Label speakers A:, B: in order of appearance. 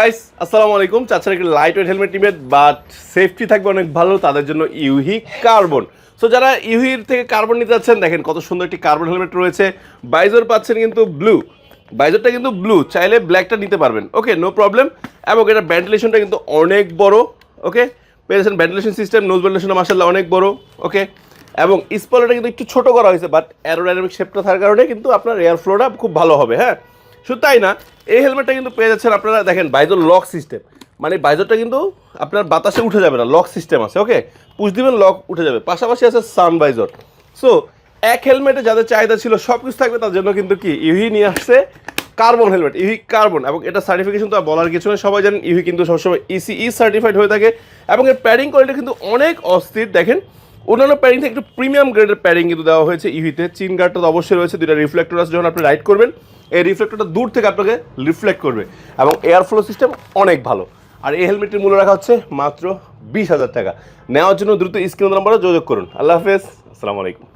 A: Guys আসসালামু আলাইকুম। চাচার একটি লাইট ওয়েট হেলমেট নিবেন বাট সেফটি থাকবে অনেক ভালো, তাদের জন্য ইউহি কার্বন সো যারা ইউহির থেকে কার্বন নিতে যাচ্ছেন, দেখেন কত সুন্দর একটি কার্বন হেলমেট রয়েছে। বাইজর পাচ্ছেন কিন্তু ব্লু বাইজরটা কিন্তু ব্লু চাইলে ব্ল্যাকটা নিতে পারবেন। ওকে নো প্রবলেম এবং এটা ভেন্টিলেশনটা কিন্তু অনেক বড় ওকে পেয়েছেন ভেন্টিলেশন সিস্টেম নোজ ভেন্টিলেশন মাসাল্লাহ অনেক বড় ওকে এবং স্পলারটা কিন্তু একটু ছোট করা হয়েছে বাট অ্যারোডাইনামিক শেপটা থাকার কারণে কিন্তু আপনার এয়ার ফ্লোটা খুব ভালো হবে হ্যাঁ? শুধু তাই না, এই হেলমেটটা কিন্তু পেয়ে যাচ্ছেন আপনারা, দেখেন, বাইজর লক সিস্টেম মানে বাইজরটা কিন্তু আপনার বাতাসে উঠে যাবে না লক সিস্টেম আছে ওকে পুষ দিবেন লক উঠে যাবে। পাশাপাশি আছে সান বাইজর সো এক হেলমেটে যাদের চাহিদা ছিল সব কিছু থাকবে, তার জন্য কিন্তু কি? ইউহি নিয়ে আসছে কার্বন হেলমেট ইউহি কার্বন এবং এটা সার্টিফিকেশন তো বলার কিছু নয় সবাই জানেন, ইউহি কিন্তু সবসময় E ইসিই সার্টিফাইড হয়ে থাকে। এবং এর প্যাডিং কোয়ালিটি কিন্তু অনেক অস্থির, দেখেন। অন্যান্য প্যাডিং থেকে একটু প্রিমিয়াম গ্রেডের প্যাডিং কিন্তু দেওয়া হয়েছে ইভিতে চিন গার্ডটা তো অবশ্যই রয়েছে, দুইটা রিফ্লেক্টর আছে, যখন আপনি রাইড করবেন। এই রিফ্লেক্টরটা দূর থেকে আপনাকে রিফ্লেক্ট করবে এবং এয়ার ফ্লো সিস্টেম অনেক ভালো। আর এই হেলমেটটির মূল্য রাখা হচ্ছে মাত্র বিশ হাজার টাকা। নেওয়ার জন্য দ্রুত স্ক্রিন নাম্বারে যোগাযোগ করুন। আল্লাহ হাফেজ। আসসালামু আলাইকুম।